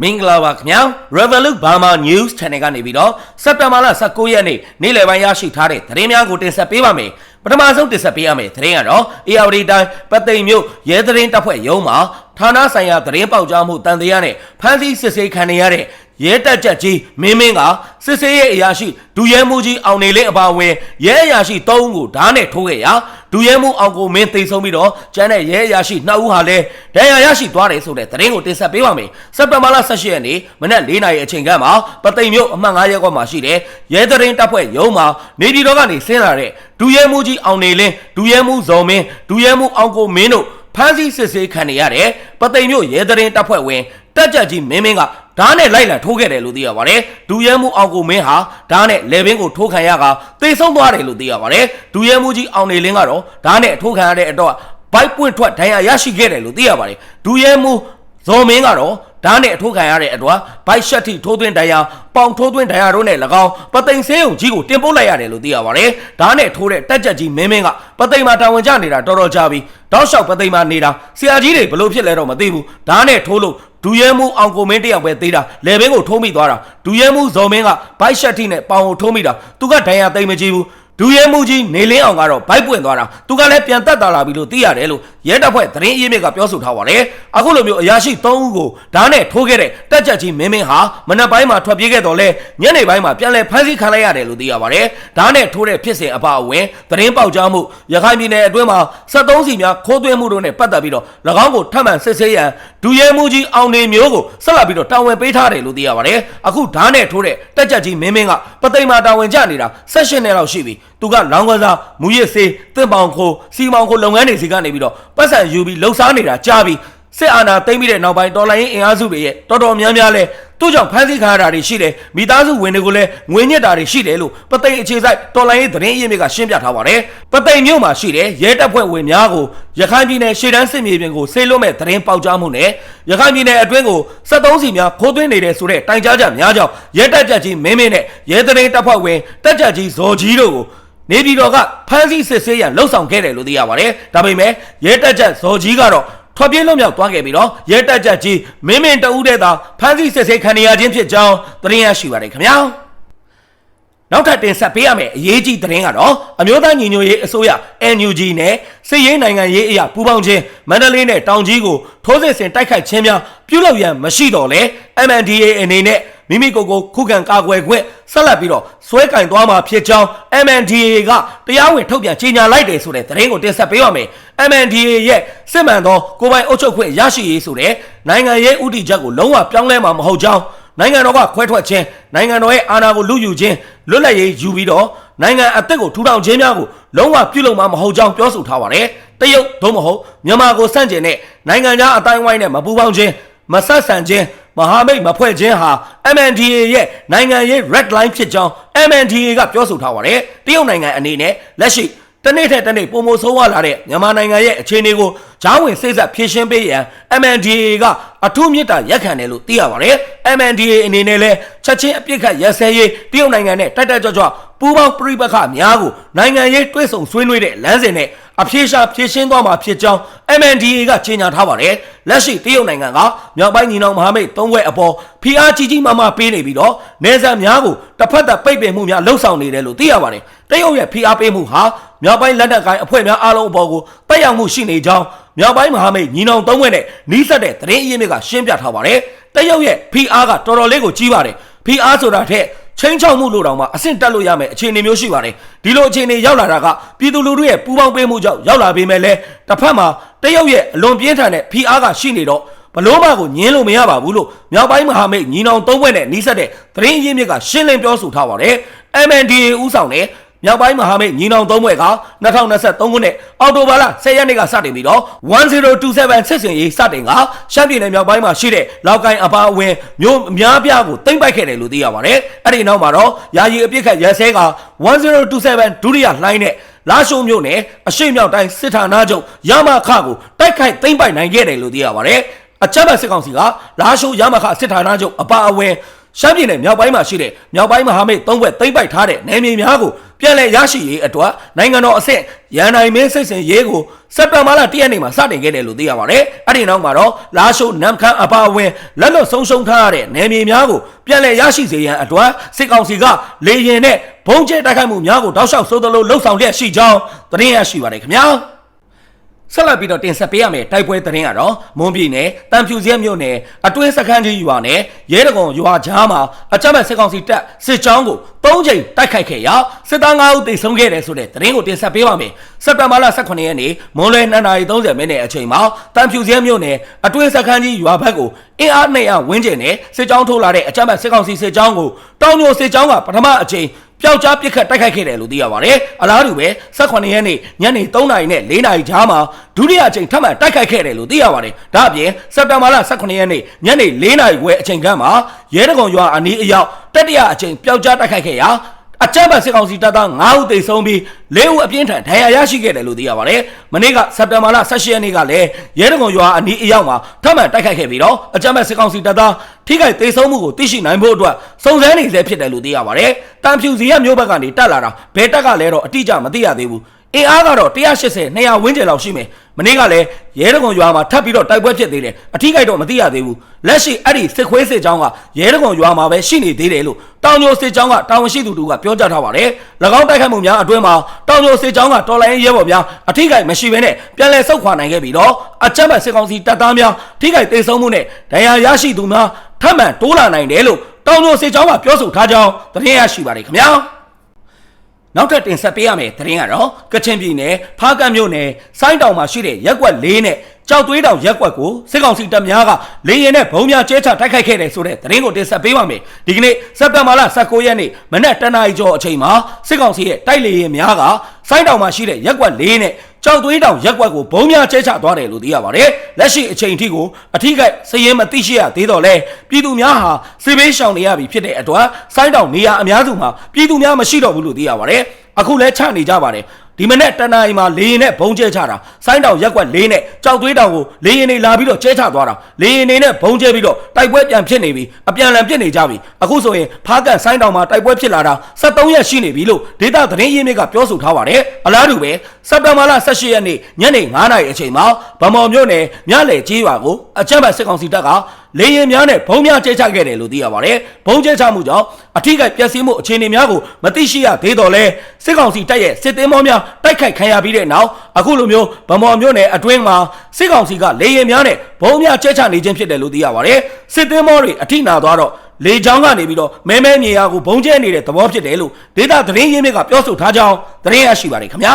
မင်္ဂလာပါခင်ဗျာ Revolut Burma News Channel ကနေပြီးတော့စက်တင်ဘာလ19ရက်နေ့နေ့လယ်ပိုင်းရရှိထားတဲ့သတင်းများကိုတင်ဆက်ပေးပါမယ်ပထမဆုံးတင်ဆက်ပေးရမယ်သတင်းကတော့ ARD တိုင်းပတ်သိမ်မြို့ရဲသတင်းတပ်ဖွဲ့ရုံးမှာဌာနဆိုင်ရာသတင်းပေါက်ကြားမှုတန်တရားနဲ့ဖမ်းဆီးစစ်ဆေးခံနေရတဲ့ရဲတပ်ချက်ကြီးမင်းမင်းကစစ်ဆေးရေးအရာရှိဒူရဲမှုကြီးအောင်နေလင်းအပါအဝင်ရဲအရာရှိ၃ဦးကိုဓာတ်နဲ့ထိုးခဲ့ရာ ဒူရဲမှုအောင်ကိုမင်းသိဆုံးပြီးတော့ကျန်တဲ့ရဲအရာရှိ2ဦးဟာလည်းဒဏ်ရာရရှိသွားတယ်ဆိုတဲ့သတင်းကိုတင်ဆက်ပေးပါမယ်စက်တင်ဘာလ18ရက်နေ့မနက်4နာရီအချိန်ကမှပသိမ်မြို့အမှတ်9ရပ်ကွက်မှာရှိတဲ့ရဲသတင်းတပ်ဖွဲ့ရုံးမှာနေပြည်တော်ကနေဆင်းလာတဲ့ဒူရဲမှုကြီးအောင်နေလင်းဒူရဲမှုဇော်မင်းဒူရဲမှုအောင်ကိုမင်းတို့ဖမ်းဆီးစစ်ဆေးခံနေရတဲ့ပသိမ်မြို့ရဲသတင်းတပ်ဖွဲ့ဝင်တက်ကြကြီးမင်းမင်းက ဓာတ်နဲ့လိုက်လံထိုးခဲ့တယ်လို့သိရပါတယ်။ဒူရဲမှုအောင်ကိုမင်းဟာဓာတ်နဲ့လေဘင်းကိုထိုးခံရကသေဆုံးသွားတယ်လို့သိရပါတယ်။ဒူရဲမှုကြီးအောင်နေလင်းကတော့ဓာတ်နဲ့ထိုးခံရတဲ့အတွက်ဘိုက်ပွင့်ထွက်ဒဏ်ရာရရှိခဲ့တယ်လို့သိရပါတယ်။ဒူရဲမှုဇော်မင်းကတော့ဓာတ်နဲ့အထိုးခံရတဲ့အတွက်ဘိုက်ရှက်တီထိုးသွင်းဒဏ်ရာပေါင်ထိုးသွင်းဒဏ်ရာတို့နဲ့၎င်းပသိမ်ဆေးရုံကြီးကိုတင်ပို့လိုက်ရတယ်လို့သိရပါတယ်။ဓာတ်နဲ့ထိုးတဲ့တက်ကြကြီးမင်းမင်းကပသိမ်မှာတာဝန်ကျနေတာတော်တော်ကြာပြီ။တောက်လျှောက်ပသိမ်မှာနေတာဆရာကြီးတွေဘလို့ဖြစ်လဲတော့မသိဘူး။ဓာတ်နဲ့ထိုးလို့ ဒူရဲမှုအောင်ကိုမင်းတယောက်ပဲသေးတာလေဘင်းကိုထိုးမိသွားတာဒူရဲမှုဇော်မင်းကဘိုက်ရှက်တီနဲ့ပေါင်ကိုထိုးမိတာသူကဒဏ်ရာသိမ့်မကြည့်ဘူး ဒူရဲမှုကြီးနေလင်းအောင်ကတော့ဘိုက်ပွင့်သွားတာသူကလည်းပြန်တက်တာလာပြီလို့သိရတယ်လို့ရဲတပ်ဖွဲ့သတင်းအရေးမြစ်ကပြောဆိုထားပါတယ်အခုလိုမျိုးအရာရှိ3ဦးကိုဓာတ်နဲ့ထိုးခဲ့တဲ့တက်ချက်ကြီးမင်းမင်းဟာမနက်ပိုင်းမှာထွက်ပြေးခဲ့တော့လဲညနေပိုင်းမှာပြန်လည်ဖမ်းဆီးခံလိုက်ရတယ်လို့သိရပါတယ်ဓာတ်နဲ့ထိုးတဲ့ဖြစ်စဉ်အပအဝင်သတင်းပေါက်ကြားမှုရခိုင်ပြည်နယ်အတွင်းမှာ73စီများခိုးသွင်းမှုတို့နဲ့ပတ်သက်ပြီးတော့၎င်းကိုထပ်မံစစ်ဆေးရန်ဒူရဲမှုကြီးအောင်နေမျိုးကိုဆက်လက်ပြီးတော့တာဝန်ပေးထားတယ်လို့သိရပါတယ်အခုဓာတ်နဲ့ထိုးတဲ့တက်ချက်ကြီးမင်းမင်းကပသိမ်မှာတာဝန်ကျနေတာ16နှစ်လောက်ရှိပြီ သူကလောင်းကစားမူရစ်စေးတင့်ပေါင်ခိုးစီမောင်ခိုးလုပ်ငန်းတွေစီကနေပြီးတော့ပတ်စံယူပြီးလှုပ်ရှားနေတာကြားပြီးစစ်အာဏာသိမ်းပြီးတဲ့နောက်ပိုင်းတော်လှန်ရေးအင်အားစုတွေရဲ့တော်တော်များများလဲသူ့ကြောင့်ဖမ်းဆီးခံရတာတွေရှိတယ်မိသားစုဝင်တွေကိုလည်းငွေညစ်တာတွေရှိတယ်လို့ပသိမ်အခြေဆိုင်တော်လှန်ရေးသတင်းအရင်းမြစ်ကရှင်းပြထားပါတယ်ပသိမ်မြို့မှာရှိတဲ့ရဲတပ်ဖွဲ့ဝင်များကိုရခိုင်ပြည်နယ်ရှေ့တန်းစစ်မြေပြင်ကိုဆေးလွတ်မဲ့သတင်းပေါက်ကြားမှုနဲ့ရခိုင်ပြည်နယ်အတွင်းကို73စီများခိုးသွင်းနေတဲ့ဆိုတဲ့တိုင်ကြားချက်များကြောင့်ရဲတပ်ကြပ်ကြီးမင်းမင်းနဲ့ရဲသတင်းတပ်ဖွဲ့ဝင်တပ်ကြပ်ကြီးဇော်ကြီးတို့ကို နေပြည်တော်ကဖမ်းဆီးစစ်ဆေးရန်လှုပ်ဆောင်ခဲ့တယ်လို့သိရပါတယ်။ဒါပေမဲ့ရဲတပ်ချက်ဇော်ကြီးကတော့ထွက်ပြေးလွတ်မြောက်သွားခဲ့ပြီးတော့ရဲတပ်ချက်ကြီးမင်းမင်းတဦးတည်းသာဖမ်းဆီးစစ်ဆေးခံရခြင်းဖြစ်ကြောင်းသတင်းရရှိပါတယ်ခင်ဗျာ။နောက်ထပ်တင်ဆက်ပေးရမယ့်အရေးကြီးသတင်းကတော့အမျိုးသားညီညွတ်ရေးအစိုးရ NUG နဲ့စစ်ရေးနိုင်ငံရေးအရာပူးပေါင်းခြင်းမန္တလေးနဲ့တောင်ကြီးကိုထိုးစစ်ဆင်တိုက်ခိုက်ခြင်းများပြုလုပ်ရန်မရှိတော့လဲ MNDAA အနေနဲ့ မိမိကိုယ်ကိုခုခံကာကွယ်ခွင့်ဆက်လက်ပြီးတော့ဆွဲကင်သွားမှာဖြစ်ကြောင်း MNDAA ကတရားဝင်ထုတ်ပြန်ကြေညာလိုက်တယ်ဆိုတဲ့သတင်းကိုတင်ဆက်ပေးပါမယ် MNDAA ရဲ့စစ်မှန်သောကိုယ်ပိုင်အုပ်ချုပ်ခွင့်ရရှိရေးဆိုတဲ့နိုင်ငံရေးဥတီချက်ကိုလုံးဝပြောင်းလဲမှာမဟုတ်ကြောင်းနိုင်ငံတော်ကခွဲထွက်ခြင်းနိုင်ငံတော်ရဲ့အာဏာကိုလုယူခြင်းလွတ်လပ်ရေးယူပြီးတော့နိုင်ငံအသက်ကိုထူထောင်ခြင်းများကိုလုံးဝပြုလုပ်မှာမဟုတ်ကြောင်းပြောဆိုထားပါတယ်တရုတ်သို့မဟုတ်မြန်မာကိုစန့်ကျင်တဲ့နိုင်ငံခြားအတိုင်းဝိုင်းနဲ့မပူးပေါင်းခြင်းမဆက်ဆံခြင်း မဟာမိတ်မဖွဲ့ခြင်းဟာ MNDAA ရဲ့နိုင်ငံရေး red line ဖြစ်ကြောင်း MNDAA ကပြောဆိုထားပါတယ်တရုတ်နိုင်ငံအနေနဲ့လက်ရှိတနေ့ထက်တနေ့ပုံမဆိုးဝါလာတဲ့မြန်မာနိုင်ငံရဲ့အခြေအနေကို ဂျားဝင်စိတ်ဆက်ဖြည့်ရှင်းပေးရန် MNDAA ကအထူးမြစ်တာရက်ခံတယ်လို့သိရပါတယ်။ MNDAA အနေနဲ့လည်းချက်ချင်းအပြစ်ခတ်ရက်စဲရေးတရုတ်နိုင်ငံနဲ့တိုက်တိုက်ကြွကြွပူးပေါင်းပြိပခများကိုနိုင်ငံရေးတွဲဆောင်ဆွေးနွေးတဲ့လမ်းစဉ်နဲ့အပြေရှာဖြည့်ရှင်းသွားမှာဖြစ်ကြောင်း MNDAA ကကြေညာထားပါတယ်။လက်ရှိတရုတ်နိုင်ငံကမြောက်ပိုင်းညီနောင်မဟာမိတ်သုံးဘွဲ့အပေါ်ဖိအားကြီးကြီးမားမားပေးနေပြီးတော့နေဆက်များကိုတစ်ဖက်သက်ပိတ်ပင်မှုများလှုပ်ဆောင်နေတယ်လို့သိရပါတယ်။တရုတ်ရဲ့ဖိအားပေးမှုဟာမြောက်ပိုင်းလက်နက်ကိုင်အဖွဲ့များအားလုံးအပေါ်ကိုတက်ရောက်မှုရှိနေကြောင်းမြောက်ပိုင်းမဟာမိတ်ညီနောင်သုံးဘွဲ့နဲ့နှီးစပ်တဲ့သတင်းအရင်းမြစ်ကရှင်းပြထားပါတယ်။တရုတ်ရဲ့ဖိအားကတော်တော်လေးကိုကြီးပါတယ်။ဖိအားဆိုတာထက်ချင်းချောက်မှုလို့တောင်မှအဆင့်တက်လို့ရမယ်အခြေအနေမျိုးရှိပါတယ်ဒီလိုအခြေအနေရောက်လာတာကပြည်သူလူထုရဲ့ပူးပေါင်းပေးမှုကြောင့်ရောက်လာပေမဲ့လည်းတစ်ဖက်မှာတရုတ်ရဲ့အလွန်ပြင်းထန်တဲ့ဖိအားကရှိနေတော့ဘလို့မှကိုညင်းလို့မရပါဘူးလို့မြောက်ပိုင်းမဟာမိတ်ညီနောင်သုံးဘွဲ့နဲ့နှီးဆက်တဲ့သတင်းအရင်းမြစ်ကရှင်းလင်းပြောဆိုထားပါတယ် MNDAA ဥဆောင်တဲ့ မြောက်ပိုင်းမဟာမိတ်ညီနောင်သုံးဘွဲ့က2023ခုနှစ်အောက်တိုဘာလ10ရက်နေ့ကစတင်ပြီးတော့1027စစ်စင်ရေးစတင်ကရှမ်းပြည်နယ်မြောက်ပိုင်းမှာရှိတဲ့လောက်ကိုင်းအပါအဝင်မြို့အများပြားကိုတင်ပိုက်ခဲ့တယ်လို့သိရပါတယ်။အဲ့ဒီနောက်မှာတော့ယာယီအပြစ်ခတ်ရဲစဲက1027ဒုတိယလှိုင်းနဲ့လာရှုံမြို့နယ်အရှိမြောက်တိုင်းစစ်ဌာနချုပ်ရမခကိုတိုက်ခိုက်သိမ်းပိုက်နိုင်ခဲ့တယ်လို့သိရပါတယ်။အချက်မဲ့စစ်ကောင်စီကလာရှုံရမခစစ်ဌာနချုပ်အပါအဝင် ရှမ်းပြည်နယ်မြောက်ပိုင်းမှာရှိတဲ့မြောက်ပိုင်းမဟာမိတ်သုံးဘက်သိမ့်ပိုက်ထားတဲ့နယ်မြေများကိုပြန်လည်ရရှိရေးအတွက်နိုင်ငံတော်အဆင့်ရန်နိုင်မင်းစိတ်စင်ရေးကိုစက်တင်ဘာလ၁ရက်နေ့မှာစတင်ခဲ့တယ်လို့သိရပါတယ်။အဲ့ဒီနောက်မှာတော့လာရှိုးနမ်ခမ်းအပါအဝင်လက်လွတ်ဆုံးရှုံးထားရတဲ့နယ်မြေများကိုပြန်လည်ရရှိစေရန်အတွက်စစ်ကောင်စီကလေရင်နဲ့ဘုံကျဲတိုက်ခိုက်မှုများကိုတောက်လျှောက်စိုးသလိုလှုပ်ဆောင်လျက်ရှိကြောင်းသတင်းရရှိပါတယ်ခင်ဗျာ။ ဆက်လက်ပြီးတော့တင်ဆက်ပေးရမယ်တိုက်ပွဲသတင်းကတော့မွန်ပြည်နယ်တန်ဖြူစဲမြို့နယ်အတွင်းစခန်းကြီးရွာနဲ့ရဲတကုံရွာကြားမှာအကြမ်းဖက်စစ်ကောင်စီတပ်စစ်ကြောင်းကို၃ချိန်တိုက်ခိုက်ခဲ့ရာစစ်သား၅ဦးသေဆုံးခဲ့တယ်ဆိုတဲ့သတင်းကိုတင်ဆက်ပေးပါမယ်စက်တင်ဘာလ18ရက်နေ့မွန်လွယ်2:30မိနစ်အချိန်မှာတန်ဖြူစဲမြို့နယ်အတွင်းစခန်းကြီးရွာဘက်ကိုအင်အား200ဝန်းကျင်နဲ့စစ်ကြောင်းထိုးလာတဲ့အကြမ်းဖက်စစ်ကောင်စီစစ်ကြောင်းကိုတောင်ညိုစစ်ကြောင်းကပထမအချိန် ပျောက်ကြားပစ်ခတ်တိုက်ခိုက်ခဲ့တယ်လို့သိရပါတယ်။အလားတူပဲ18ရက်နေ့ညနေ3နာရီနဲ့4နာရီကြားမှာဒုတိယအကြိမ်ထပ်မံတိုက်ခိုက်ခဲ့တယ်လို့သိရပါတယ်။ဒါ့အပြင်စက်တင်ဘာလ18ရက်နေ့ညနေ4နာရီခွဲအချိန်ခန့်မှာရဲတကုံရွာအနီးအရောက်တတိယအကြိမ်ပျောက်ကြားတိုက်ခိုက်ခဲ့ရာ အကြမ်းဖက်စစ်ကောင်စီတပ်သား9ဦးသေဆုံးပြီး4ဦးအပြင်းထန်ဒဏ်ရာရရှိခဲ့တယ်လို့သိရပါတယ်။မနေ့ကစက်တင်ဘာလ18ရက်နေ့ကလည်းရဲတကုံရွာအနီးအရောက်မှာထပ်မံတိုက်ခိုက်ခဲ့ပြီးတော့အကြမ်းဖက်စစ်ကောင်စီတပ်သားထိခိုက်သေဆုံးမှုကိုသိရှိနိုင်ဖို့အတွက်စုံစမ်းနေဆဲဖြစ်တယ်လို့သိရပါတယ်။တန်ဖြူစီရမျိုးဘက်ကနေတက်လာတာဘယ်တက်ကလဲတော့အတိအကျမသိရသေးဘူး။ အင်အားကတော့180 200ဝန်းကျင်လောက်ရှိမယ်။မနေ့ကလည်းရဲတကုံရွာမှာထပ်ပြီးတော့တိုက်ပွဲဖြစ်သေးတယ်။အထိခိုက်တော့မသိရသေးဘူး။လက်ရှိအဲ့ဒီစစ်ခွေးစစ်ကြောင်းကရဲတကုံရွာမှာပဲရှိနေသေးတယ်လို့တောင်ညိုစစ်ကြောင်းကတာဝန်ရှိသူတို့ကပြောကြားထားပါတယ်။၎င်းတိုက်ခိုက်မှုများအတွင်းမှာတောင်ညိုစစ်ကြောင်းကတော်လိုင်းရဲဘော်များအထိခိုက်မရှိဘဲနဲ့ပြန်လည်ဆုတ်ခွာနိုင်ခဲ့ပြီးတော့အကြမ်းဖက်စစ်ကောင်စီတပ်သားများထိခိုက်ဒေဆုံးမှုနဲ့ဒဏ်ရာရရှိသူများထပ်မံတိုးလာနိုင်တယ်လို့တောင်ညိုစစ်ကြောင်းကပြောဆိုထားကြောင်းသတင်းရရှိပါတယ်ခင်ဗျာ။ နောက်ထပ်တင်ဆက်ပေးရမယ့်သတင်းကတော့ကချင်ပြည်နယ်ဖားကန့်မြို့နယ်စိုင်းတောင်မှာရှိတဲ့ရက်ကွက်၄နဲ့ ကြောက်သွေးတောင်ရက်ကွက်ကိုစစ်ကောင်စီတပ်များကလေရင်နဲ့ဘုံများကျဲချတိုက်ခိုက်ခဲ့တယ်ဆိုတဲ့သတင်းကိုတင်ဆက်ပေးပါမယ်ဒီကနေ့စက်တင်ဘာလ19ရက်နေ့မနက်တနာရီကျော်အချိန်မှာစစ်ကောင်စီရဲ့တိုက်လေရင်များကစိုင်းတောင်မှာရှိတဲ့ရက်ကွက်၄နဲ့ကြောက်သွေးတောင်ရက်ကွက်ကိုဘုံများကျဲချသွားတယ်လို့သိရပါတယ်လက်ရှိအချိန်ထိကိုအထီးကစည်ရင်မသိရှိရသေးတော့လဲပြည်သူများဟာစစ်ဘေးရှောင်နေရပြီဖြစ်တဲ့အတွက်စိုင်းတောင်နေရာအများစုမှာပြည်သူများမရှိတော့ဘူးလို့သိရပါတယ်အခုလဲချနေကြပါတယ်ဒီမနေ့တနအီမှာလေရင်နဲ့ဘုံကျဲချတာစိုင်းတောင်ရက်ကွက်လေးနဲ့ကြောက်သွေးတောင်ကိုလေရင်တွေလာပြီးတော့ကျဲချသွားတာလေရင်တွေနဲ့ဘုံကျဲပြီးတော့တိုက်ပွဲပြန်ဖြစ်နေပြီအပြန်အလှန်ဖြစ်နေကြပြီအခုဆိုရင်ဖားကန်စိုင်းတောင်မှာတိုက်ပွဲဖြစ်လာတာ73ရက်ရှိနေပြီလို့ဒေတာသတင်းရင်းမြစ်ကပြောဆိုထားပါတယ်အလားတူပဲစက်တင်ဘာလ18ရက်နေ့ညနေ9:00နာရီအချိန်မှာဗမော်မြို့နယ်မြလေကြီးရွာကိုအကြမ်းဖက်စစ်ကောင်စီတပ်က လေရင်များနဲ့ဘုံများကျဲချခဲ့တယ်လို့သိရပါတယ်ဘုံကျဲချမှုကြောင့်အထူးကပျက်စီးမှုအခြေအနေများကိုမသိရှိရသေးတော့လဲစစ်ကောင်စီတပ်ရဲ့စစ်သည်မောများတိုက်ခိုက်ခံရပြီးတဲ့နောက်အခုလိုမျိုးဗမော်မြို့နယ်အတွင်းမှာစစ်ကောင်စီကလေရင်များနဲ့ဘုံများကျဲချနေခြင်းဖြစ်တယ်လို့သိရပါတယ်စစ်သည်မောတွေအထိနာသွားတော့လေချောင်းကနေပြီးတော့မဲမဲမြေယာကိုဘုံကျဲနေတဲ့သဘောဖြစ်တယ်လို့ဒေတာသတင်းရင်းမြစ်ကပြောဆိုထားကြောင်းသတင်းရရှိပါတယ်ခင်ဗျာ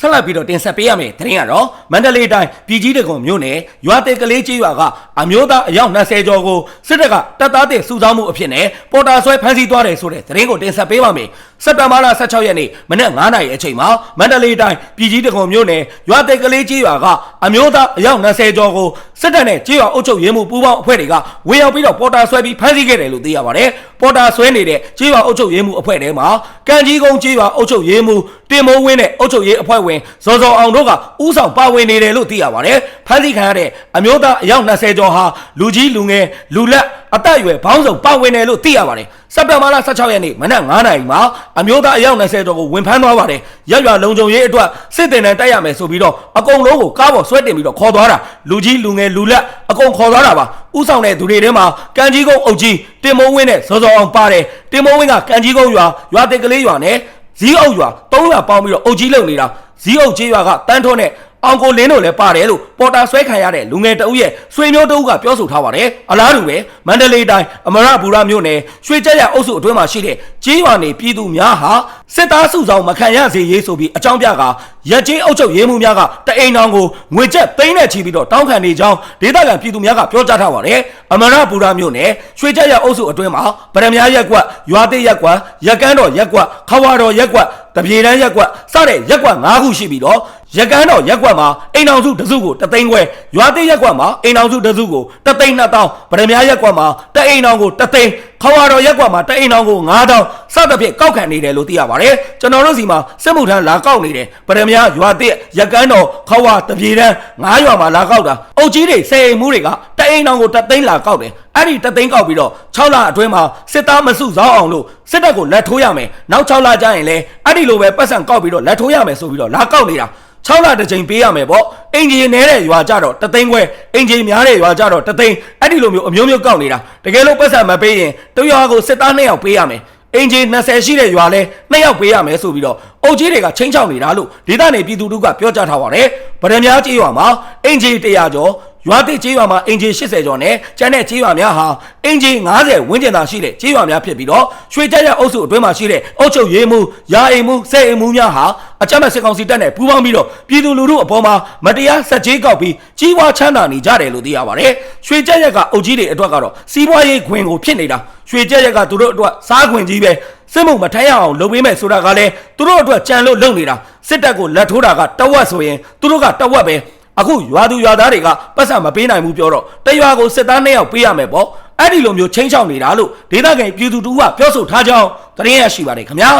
ဆက်လက်ပြီးတော့တင်ဆက်ပေးရမယ်သတင်းကတော့မန္တလေးတိုင်းပြည်ကြီးတကုံမြို့နယ်ရွာတေကလေးကျေးရွာကအမျိုးသားအယောက်20ကျော်ကိုစစ်တပ်ကတပ်သားတဲ့စုဆောင်းမှုအဖြစ်နဲ့ပေါ်တာဆွဲဖမ်းဆီးသွားတယ်ဆိုတဲ့သတင်းကိုတင်ဆက်ပေးပါမယ် စက်တဘာလ16ရက်နေ့မနက်9:00နာရီအချိန်မှာမန္တလေးတိုင်းပြည်ကြီးတကုံမြို့နယ်ရွာတေကလေးကျေးရွာကအမျိုးသားအယောက်20ကျော်ကိုစစ်တပ်နဲ့ကျေးရွာအုပ်ချုပ်ရေးမှုပူးပေါင်းအဖွဲ့တွေကဝင်ရောက်ပြီးတော့ပေါ်တာဆွဲပြီးဖမ်းဆီးခဲ့တယ်လို့သိရပါတယ်ပေါ်တာဆွဲနေတဲ့ကျေးရွာအုပ်ချုပ်ရေးမှုအဖွဲ့ထဲမှာကံကြီးကုန်းကျေးရွာအုပ်ချုပ်ရေးမှုတင်မိုးဝင်းနဲ့အုပ်ချုပ်ရေးအဖွဲ့ဝင်ဇော်ဇော်အောင်တို့ကဥဆောင်ပါဝင်နေတယ်လို့သိရပါတယ်။ဖမ်းဆီးခံရတဲ့အမျိုးသားအယောက်20ကျော်ဟာလူကြီးလူငယ်လူလက် အသက်အရွယ်ဘောင်းဆောင်ပါဝင်တယ်လို့သိရပါတယ်။စက်တင်ဘာလ16ရက်နေ့မနက်9:00နာရီမှာအမျိုးသားအယောက်20ကျော်ကိုဝင်ဖမ်းသွားပါတယ်။ရက်ရွာလုံခြုံရေးအတွက်စစ်တင်တန်းတိုက်ရမယ်ဆိုပြီးတော့အကုန်လုံးကိုကားပေါ်ဆွဲတင်ပြီးတော့ခေါ်သွားတာလူကြီးလူငယ်လူလက်အကုန်ခေါ်သွားတာပါ။ဥဆောင်တဲ့သူတွေထဲမှာကံကြီးကုန်းအုပ်ကြီးတင်မိုးဝင်းနဲ့ဇော်ဇော်အောင်ပါတယ်။တင်မိုးဝင်းကကံကြီးကုန်းရွာရွာတိတ်ကလေးရွာနဲ့ဇီးအုပ်ရွာ၃ရွာပေါင်းပြီးတော့အုပ်ကြီးလုံနေတာဇီးအုပ်ကြီးရွာကတန်းထွန်းနဲ့ အောင်ကိုလင်းတို့လည်းပါတယ်လို့ပေါ်တာဆွဲခံရတဲ့လူငယ်တအုပ်ရဲ့ဆွေမျိုးတအုပ်ကပြောဆိုထားပါတယ်အလားတူပဲမန္တလေးတိုင်းအမရပူရမြို့နယ်ရွှေကြက်ရအုပ်စုအတွင်းမှာရှိတဲ့ကြေးရွာနေပြည်သူများဟာစစ်သားစုဆောင်မခံရစေရေးဆိုပြီးအကြောင်းပြကရက်ကျေးအုပ်ချုပ်ရေးမှုများကတအိမ်တော်ကိုငွေကျပ်သိန်းနဲ့ချီပြီးတော့တောင်းခံနေကြောင်းဒေသခံပြည်သူများကပြောကြားထားပါတယ်အမရပူရမြို့နယ်ရွှေကြက်ရအုပ်စုအတွင်းမှာဗရမ ्या ရက်ကွက်ရွာတိတ်ရက်ကွက်ရက်ကန်းတော်ရက်ကွက်ခဝါတော်ရက်ကွက်တပြေတန်းရက်ကွက်စတဲ့ရက်ကွက်၅ခုရှိပြီးတော့ ရက်ကန်းတော်ရက်ကွက်မှာအိမ်အောင်စုတစုကိုတသိန်းခွဲရွာတိတ်ရက်ကွက်မှာအိမ်အောင်စုတစုကိုတသိန်းနှစ်တောင်းဗရမ ्या ရက်ကွက်မှာတအိမ်အောင်ကိုတသိန်း ခဝါတော်ရက်ကွက်မှာတအိမ်အောင်ကို9000စစသဖြင့်ကောက်ခံနေတယ်လို့သိရပါတယ်ကျွန်တော်တို့စီမှာစစ်မှုထမ်းလာကောက်နေတယ်ဗရမ ्या ရွာတစ်ရကန်းတော်ခေါဝတပြေတန်းငါးရွာမှာလာကောက်တာအုတ်ကြီးတွေစေအိမ်မှုတွေကတအိမ်တောင်ကိုတသိန်းလာကောက်တယ်အဲ့ဒီတသိန်းကောက်ပြီးတော့6လအတွင်းမှာစစ်သားမစုစောင်းအောင်လို့စစ်တပ်ကိုလက်ထိုးရမယ်နောက်6လကြာရင်လည်းအဲ့ဒီလိုပဲပတ်စံကောက်ပြီးတော့လက်ထိုးရမယ်ဆိုပြီးတော့လာကောက်နေတာ6လတစ်ချိန်ပေးရမယ်ပေါ့အင်ဂျီနဲတဲ့ရွာကြတော့တသိန်းခွဲအင်ဂျီများတဲ့ရွာကြတော့တသိန်းအဲ့ဒီလိုမျိုးအမျိုးမျိုးကောက်နေတာတကယ်လို့ပတ်စံမပေးရင်တရွာကိုစစ်သား2ယောက်ပေးရမယ်အင်ဂျီ20ရှိတဲ့ရွာလဲ2ယောက်ပေးရမယ်ဆိုပြီးတော့အုတ်ကြီးတွေကချင်းချောက်နေတာလို့ဒေသနေပြည်သူတို့ကပြောကြားထားပါတယ်ဗဒံများကြေးရွာမှာအင်ဂျီ100ကျော် ရွာတိကြေးရွာမှာအင်ဂျီ80ကျော်နဲ့ကျန်တဲ့ကြေးရွာများဟာအင်ဂျီ90ဝန်းကျင်သာရှိတဲ့ကြေးရွာများဖြစ်ပြီးတော့ရွှေကြက်ရအုပ်စုအတွင်းမှာရှိတဲ့အုပ်ချုပ်ရေးမှုယာအိမ်မှုစဲအိမ်မှုများဟာအကြမ်းမဲ့စစ်ကောင်စီတပ်နဲ့ပူးပေါင်းပြီးတော့ပြည်သူလူထုအပေါ်မှာမတရားဆက်ကြေးကောက်ပြီးကြီးပွားချမ်းသာနေကြတယ်လို့သိရပါတယ်ရွှေကြက်ရကအုပ်ကြီးတွေအတွက်ကတော့စီးပွားရေးခွင်ကိုဖြစ်နေတာရွှေကြက်ရကသူတို့အတွက်စားခွင်ကြီးပဲစစ်မှုမထမ်းရအောင်လုပ်ပေးမယ်ဆိုတာကလည်းသူတို့အတွက်ကြံလို့လုပ်နေတာစစ်တပ်ကိုလက်ထိုးတာကတဝက်ဆိုရင်သူတို့ကတဝက်ပဲ အခုရွာသူရွာသားတွေကပတ်စံမပေးနိုင်ဘူးပြောတော့တရွာကိုစစ်သားနှစ်ယောက်ပေးရမယ်ပေါ့အဲ့ဒီလိုမျိုးချင်းချောက်နေတာလို့ဒေသခံပြည်သူတူကပြောဆိုထားကြောင်းသတင်းရရှိပါတယ်ခင်ဗျာ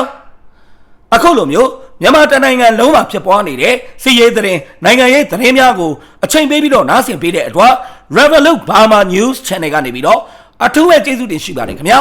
အခုလိုမျိုးမြန်မာတနိုင်ငံလုံးမှာဖြစ်ပွားနေတဲ့စီးရေးသတင်းနိုင်ငံရေးသတင်းများကိုအချိန်ပေးပြီးတော့နားဆင်ပေးတဲ့အတွက် Revolut Burma News Channel ကနေပြီးတော့အထူးပဲကျေးဇူးတင်ရှိပါတယ်ခင်ဗျာ